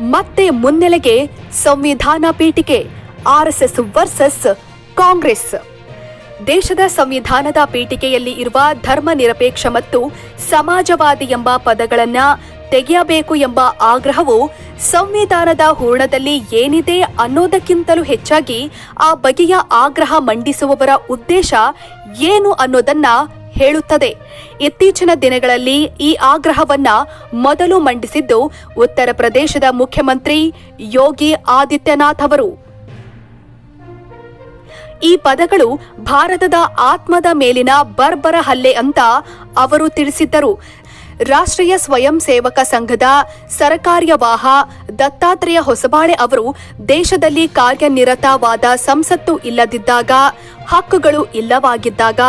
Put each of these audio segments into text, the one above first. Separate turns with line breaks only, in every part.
ಮತ್ತೆ ಮುನ್ನೆಲೆಗೆ ಸಂವಿಧಾನ ಪೀಠಿಕೆ ಆರ್ಎಸ್ಎಸ್ ವರ್ಸಸ್ ಕಾಂಗ್ರೆಸ್. ದೇಶದ ಸಂವಿಧಾನದ ಪೀಠಿಕೆಯಲ್ಲಿ ಇರುವ ಧರ್ಮ ನಿರಪೇಕ್ಷ ಮತ್ತು ಸಮಾಜವಾದಿ ಎಂಬ ಪದಗಳನ್ನ ತೆಗೆಯಬೇಕು ಎಂಬ ಆಗ್ರಹವು ಸಂವಿಧಾನದ ಹೂರ್ಣದಲ್ಲಿ ಏನಿದೆ ಅನ್ನೋದಕ್ಕಿಂತಲೂ ಹೆಚ್ಚಾಗಿ ಆ ಬಗೆಯ ಆಗ್ರಹ ಮಂಡಿಸುವವರ ಉದ್ದೇಶ ಏನು ಅನ್ನೋದನ್ನ ಹೇಳುತ್ತದೆ. ಇತ್ತೀಚಿನ ದಿನಗಳಲ್ಲಿ ಈ ಆಗ್ರಹವನ್ನ ಮೊದಲು ಮಂಡಿಸಿದ್ದು ಉತ್ತರ ಪ್ರದೇಶದ ಮುಖ್ಯಮಂತ್ರಿ ಯೋಗಿ ಆದಿತ್ಯನಾಥ್ ಅವರು. ಈ ಪದಗಳು ಭಾರತದ ಆತ್ಮದ ಮೇಲಿನ ಬರ್ಬರ ಹಲ್ಲೆ ಅಂತ ಅವರು ತಿಳಿಸಿದ್ದರು. ರಾಷ್ಟ್ರೀಯ ಸ್ವಯಂ ಸೇವಕ ಸಂಘದ ಸರಕಾರ್ಯವಾಹ ದತ್ತಾತ್ರೇಯ ಹೊಸಬಾಳೆ ಅವರು ದೇಶದಲ್ಲಿ ಕಾರ್ಯನಿರತವಾದ ಸಂಸತ್ತು ಇಲ್ಲದಿದ್ದಾಗ, ಹಕ್ಕುಗಳು ಇಲ್ಲವಾಗಿದ್ದಾಗ,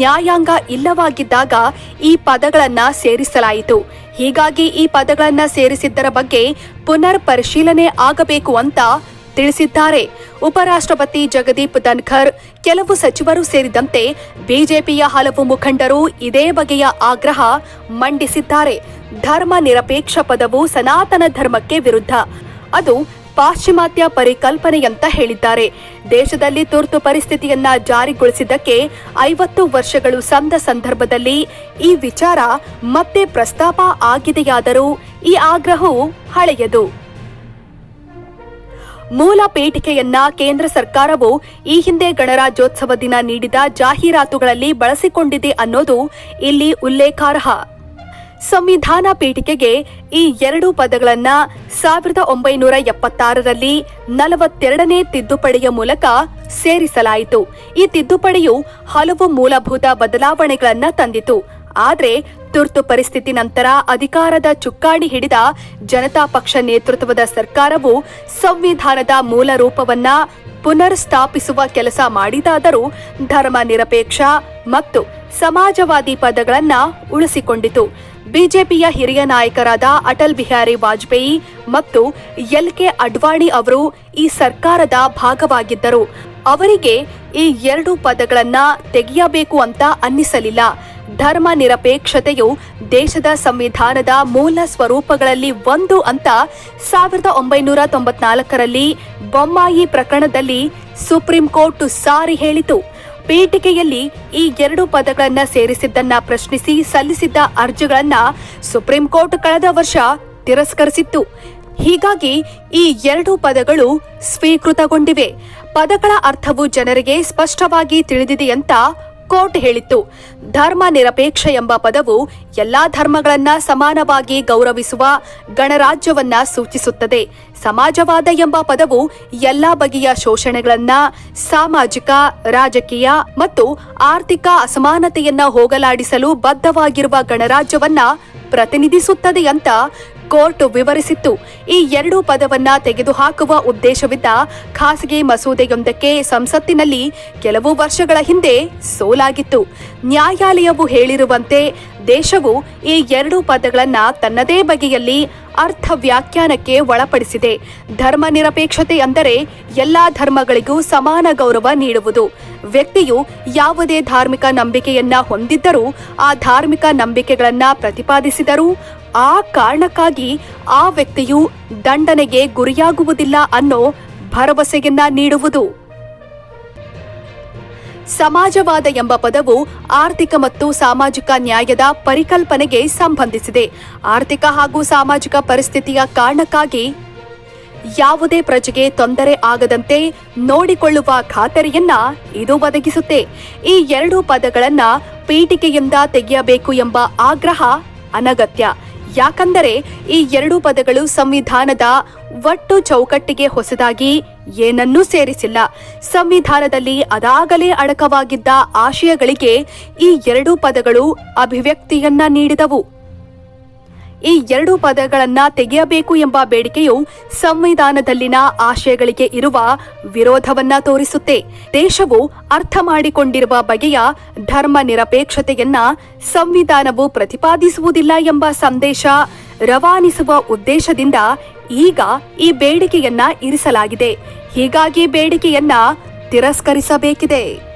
ನ್ಯಾಯಾಂಗ ಇಲ್ಲವಾಗಿದ್ದಾಗ ಈ ಪದಗಳನ್ನು ಸೇರಿಸಲಾಯಿತು. ಹೀಗಾಗಿ ಈ ಪದಗಳನ್ನು ಸೇರಿಸಿದ್ದರ ಬಗ್ಗೆ ಪುನರ್ ಪರಿಶೀಲನೆ ಆಗಬೇಕು ಅಂತ ತಿಳಿಸಿದ್ದಾರೆ. ಉಪರಾಷ್ಟ್ರಪತಿ ಜಗದೀಪ್ ಧನ್ಖರ್ ಕೆಲವು ಸಚಿವರು ಸೇರಿದಂತೆ ಬಿಜೆಪಿಯ ಹಲವು ಮುಖಂಡರು ಇದೇ ಬಗೆಯ ಆಗ್ರಹ ಮಂಡಿಸಿದ್ದಾರೆ. ಧರ್ಮ ನಿರಪೇಕ್ಷ ಪದವು ಸನಾತನ ಧರ್ಮಕ್ಕೆ ವಿರುದ್ಧ. ಅದು ಪಾಶ್ಚಿಮಾತ್ಯ ಪರಿಕಲ್ಪನೆಯಂತ ಹೇಳಿದ್ದಾರೆ. ದೇಶದಲ್ಲಿ ತುರ್ತು ಪರಿಸ್ಥಿತಿಯನ್ನ ಜಾರಿಗೊಳಿಸಿದ್ದಕ್ಕೆ ಐವತ್ತು ವರ್ಷಗಳು ಸಂದ ಸಂದರ್ಭದಲ್ಲಿ ಈ ವಿಚಾರ ಮತ್ತೆ ಪ್ರಸ್ತಾಪ ಆಗಿದೆಯಾದರೂ ಈ ಆಗ್ರಹವು ಹಳೆಯದು. ಮೂಲ ಪೀಠಿಕೆಯನ್ನ ಕೇಂದ್ರ ಸರ್ಕಾರವು ಈ ಹಿಂದೆ ಗಣರಾಜ್ಯೋತ್ಸವ ದಿನ ನೀಡಿದ ಜಾಹೀರಾತುಗಳಲ್ಲಿ ಬಳಸಿಕೊಂಡಿದೆ ಅನ್ನೋದು ಇಲ್ಲಿ ಉಲ್ಲೇಖಾರ್ಹ. ಸಂವಿಧಾನ ಪೀಠಿಕೆಗೆ ಈ ಎರಡು ಪದಗಳನ್ನ ಸಾವಿರದ ಒಂಬೈನೂರ ಎಪ್ಪತ್ತಾರರಲ್ಲಿ ನಲವತ್ತೆರಡನೇ ತಿದ್ದುಪಡಿಯ ಮೂಲಕ ಸೇರಿಸಲಾಯಿತು. ಈ ತಿದ್ದುಪಡಿಯು ಹಲವು ಮೂಲಭೂತ ಬದಲಾವಣೆಗಳನ್ನ ತಂದಿತು. ಆದ್ರೆ ತುರ್ತು ಪರಿಸ್ಥಿತಿ ನಂತರ ಅಧಿಕಾರದ ಚುಕ್ಕಾಣಿ ಹಿಡಿದ ಜನತಾ ಪಕ್ಷ ನೇತೃತ್ವದ ಸರ್ಕಾರವು ಸಂವಿಧಾನದ ಮೂಲ ರೂಪವನ್ನ ಪುನರ್ ಸ್ಥಾಪಿಸುವ ಕೆಲಸ ಮಾಡಿದಾದರೂ ಧರ್ಮ ನಿರಪೇಕ್ಷ ಮತ್ತು ಸಮಾಜವಾದಿ ಪದಗಳನ್ನ ಉಳಿಸಿಕೊಂಡಿತು. ಬಿಜೆಪಿಯ ಹಿರಿಯ ನಾಯಕರಾದ ಅಟಲ್ ಬಿಹಾರಿ ವಾಜಪೇಯಿ ಮತ್ತು ಎಲ್ ಕೆ ಅಡ್ವಾಣಿ ಅವರು ಈ ಸರ್ಕಾರದ ಭಾಗವಾಗಿದ್ದರು. ಅವರಿಗೆ ಈ ಎರಡು ಪದಗಳನ್ನ ತೆಗೆಯಬೇಕು ಅಂತ ಅನ್ನಿಸಲಿಲ್ಲ. ಧರ್ಮ ನಿರಪೇಕ್ಷತೆಯು ದೇಶದ ಸಂವಿಧಾನದ ಮೂಲ ಸ್ವರೂಪಗಳಲ್ಲಿ ಒಂದು ಅಂತ ಸಾವಿರದ ಒಂಬೈನೂರ ತೊಂಬತ್ನಾಲ್ಕರಲ್ಲಿ ಬೊಮ್ಮಾಯಿ ಪ್ರಕರಣದಲ್ಲಿ ಸುಪ್ರೀಂ ಕೋರ್ಟ್ ಸಾರಿ ಹೇಳಿತು. ಪೀಠಿಕೆಯಲ್ಲಿ ಈ ಎರಡು ಪದಗಳನ್ನ ಸೇರಿಸಿದ್ದನ್ನ ಪ್ರಶ್ನಿಸಿ ಸಲ್ಲಿಸಿದ್ದ ಅರ್ಜಿಗಳನ್ನ ಸುಪ್ರೀಂ ಕೋರ್ಟ್ ಕಳೆದ ವರ್ಷ ತಿರಸ್ಕರಿಸಿತ್ತು. ಹೀಗಾಗಿ ಈ ಎರಡು ಪದಗಳು ಸ್ವೀಕೃತಗೊಂಡಿವೆ. ಪದಗಳ ಅರ್ಥವು ಜನರಿಗೆ ಸ್ಪಷ್ಟವಾಗಿ ತಿಳಿದಿದೆ ಅಂತ ಕೋರ್ಟ್ ಹೇಳಿತ್ತು. ಧರ್ಮ ನಿರಪೇಕ್ಷ ಎಂಬ ಪದವು ಎಲ್ಲಾ ಧರ್ಮಗಳನ್ನ ಸಮಾನವಾಗಿ ಗೌರವಿಸುವ ಗಣರಾಜ್ಯವನ್ನ ಸೂಚಿಸುತ್ತದೆ. ಸಮಾಜವಾದ ಎಂಬ ಪದವು ಎಲ್ಲಾ ಬಗೆಯ ಶೋಷಣೆಗಳನ್ನ ಸಾಮಾಜಿಕ, ರಾಜಕೀಯ ಮತ್ತು ಆರ್ಥಿಕ ಅಸಮಾನತೆಯನ್ನ ಹೋಗಲಾಡಿಸಲು ಬದ್ಧವಾಗಿರುವ ಗಣರಾಜ್ಯವನ್ನ ಪ್ರತಿನಿಧಿಸುತ್ತದೆ ಅಂತ ಕೋರ್ಟ್ ವಿವರಿಸಿತ್ತು. ಈ ಎರಡು ಪದವನ್ನ ತೆಗೆದುಹಾಕುವ ಉದ್ದೇಶವಿದ್ದ ಖಾಸಗಿ ಮಸೂದೆಯೊಂದಕ್ಕೆ ಸಂಸತ್ತಿನಲ್ಲಿ ಕೆಲವು ವರ್ಷಗಳ ಹಿಂದೆ ಸೋಲಾಗಿತ್ತು. ನ್ಯಾಯಾಲಯವು ಹೇಳಿರುವಂತೆ ದೇಶವು ಈ ಎರಡು ಪದಗಳನ್ನ ತನ್ನದೇ ಬಗೆಯಲ್ಲಿ ಅರ್ಥ ವ್ಯಾಖ್ಯಾನಕ್ಕೆ ಒಳಪಡಿಸಿದೆ. ಧರ್ಮ ನಿರಪೇಕ್ಷತೆ ಅಂದರೆ ಎಲ್ಲಾ ಧರ್ಮಗಳಿಗೂ ಸಮಾನ ಗೌರವ ನೀಡುವುದು. ವ್ಯಕ್ತಿಯು ಯಾವುದೇ ಧಾರ್ಮಿಕ ನಂಬಿಕೆಯನ್ನ ಹೊಂದಿದ್ದರೂ ಆ ಧಾರ್ಮಿಕ ನಂಬಿಕೆಗಳನ್ನ ಪ್ರತಿಪಾದಿಸಿದರೂ ಆ ಕಾರಣಕ್ಕಾಗಿ ಆ ವ್ಯಕ್ತಿಯು ದಂಡನೆಗೆ ಗುರಿಯಾಗುವುದಿಲ್ಲ ಅನ್ನೋ ಭರವಸೆಯನ್ನ ನೀಡುವುದು. ಸಮಾಜವಾದ ಎಂಬ ಪದವು ಆರ್ಥಿಕ ಮತ್ತು ಸಾಮಾಜಿಕ ನ್ಯಾಯದ ಪರಿಕಲ್ಪನೆಗೆ ಸಂಬಂಧಿಸಿದೆ. ಆರ್ಥಿಕ ಹಾಗೂ ಸಾಮಾಜಿಕ ಪರಿಸ್ಥಿತಿಯ ಕಾರಣಕ್ಕಾಗಿ ಯಾವುದೇ ಪ್ರಜೆಗೆ ತೊಂದರೆ ಆಗದಂತೆ ನೋಡಿಕೊಳ್ಳುವ ಖಾತರಿಯನ್ನ ಇದು ಒದಗಿಸುತ್ತೆ. ಈ ಎರಡು ಪದಗಳನ್ನ ಪೀಠಿಕೆಯಿಂದ ತೆಗೆಯಬೇಕು ಎಂಬ ಆಗ್ರಹ ಅನಗತ್ಯ. ಯಾಕಂದರೆ ಈ ಎರಡು ಪದಗಳು ಸಂವಿಧಾನದ ಒಟ್ಟು ಚೌಕಟ್ಟಿಗೆ ಹೊಸದಾಗಿ ಏನನ್ನೂ ಸೇರಿಸಿಲ್ಲ. ಸಂವಿಧಾನದಲ್ಲಿ ಅದಾಗಲೇ ಅಡಕವಾಗಿದ್ದ ಆಶಯಗಳಿಗೆ ಈ ಎರಡೂ ಪದಗಳು ಅಭಿವ್ಯಕ್ತಿಯನ್ನ ನೀಡಿದವು. ಈ ಎರಡು ಪದಗಳನ್ನ ತೆಗೆಯಬೇಕು ಎಂಬ ಬೇಡಿಕೆಯು ಸಂವಿಧಾನದಲ್ಲಿನ ಆಶಯಗಳಿಗೆ ಇರುವ ವಿರೋಧವನ್ನ ತೋರಿಸುತ್ತೆ. ದೇಶವು ಅರ್ಥ ಮಾಡಿಕೊಂಡಿರುವ ಬಗೆಯ ಧರ್ಮ ನಿರಪೇಕ್ಷತೆಯನ್ನ ಸಂವಿಧಾನವು ಪ್ರತಿಪಾದಿಸುವುದಿಲ್ಲ ಎಂಬ ಸಂದೇಶ ರವಾನಿಸುವ ಉದ್ದೇಶದಿಂದ ಈಗ ಈ ಬೇಡಿಕೆಯನ್ನ ಇರಿಸಲಾಗಿದೆ. ಹೀಗಾಗಿ ಬೇಡಿಕೆಯನ್ನ ತಿರಸ್ಕರಿಸಬೇಕಿದೆ.